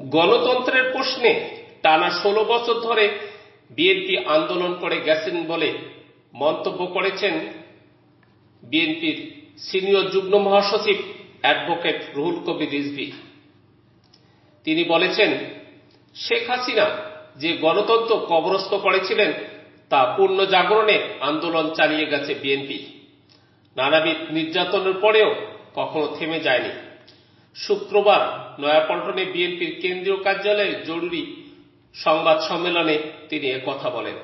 গণতন্ত্রের প্রশ্নে টানা ষোলো বছর ধরে বিএনপি আন্দোলন করে গেছেন বলে মন্তব্য করেছেন বিএনপির সিনিয়র যুগ্ম মহাসচিব অ্যাডভোকেট রুহুল কবির রিজভী। তিনি বলেছেন, শেখ হাসিনা যে গণতন্ত্র কবরস্থ করেছিলেন, তা পূর্ণ জাগরণে আন্দোলন চালিয়ে গেছে বিএনপি। নানাবিধ নির্যাতনের পরেও কখনো থেমে যায়নি। শুক্রবার নয়াপল্টনে বিএনপির কেন্দ্রীয় কার্যালয়ে জরুরি সংবাদ সম্মেলনে তিনি কথা বলেন।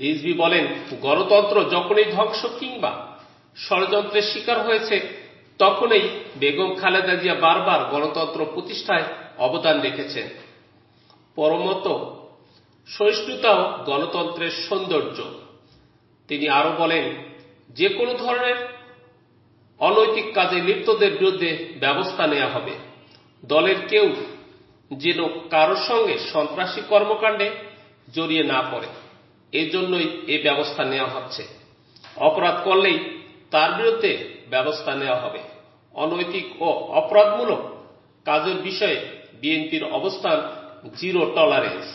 রিজভি বলেন, গণতন্ত্র যখনই ধ্বংস কিংবা ষড়যন্ত্রের শিকার হয়েছে, তখনই বেগম খালেদা জিয়া বারবার গণতন্ত্র প্রতিষ্ঠায় অবদান রেখেছেন। পরমত সহিষ্ণুতাও গণতন্ত্রের সৌন্দর্য। তিনি আরও বলেন, যে কোনো ধরনের অনৈতিক কাজে লিপ্তদের বিরুদ্ধে ব্যবস্থা নেওয়া হবে। দলের কেউ যেন কারোর সঙ্গে সন্ত্রাসী কর্মকাণ্ডে জড়িয়ে না পড়ে, এজন্যই এই ব্যবস্থা নেওয়া হচ্ছে। অপরাধ করলেই তার বিরুদ্ধে ব্যবস্থা নেওয়া হবে। অনৈতিক ও অপরাধমূলক কাজের বিষয়ে বিএনপির অবস্থান জিরো টলারেন্স।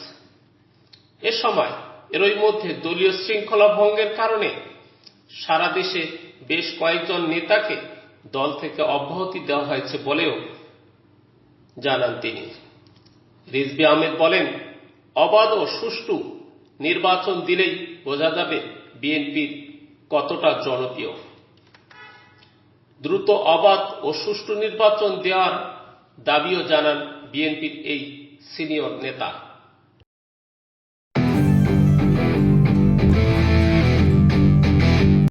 এ সময় এরই মধ্যে দলীয় শৃঙ্খলা ভঙ্গের কারণে সারা দেশে বেশ কয়েকজন নেতাকে দল থেকে অব্যাহতি দেওয়া হয়েছে বলেও জানান তিনি। রিজবি আহমেদ বলেন, অবাধ ও সুষ্ঠু নির্বাচন দিলেই বোঝা যাবে বিএনপির কতটা জনপ্রিয়। দ্রুত অবাধ ও সুষ্ঠু নির্বাচন দেওয়ার দাবিও জানান বিএনপির এই সিনিয়র নেতা।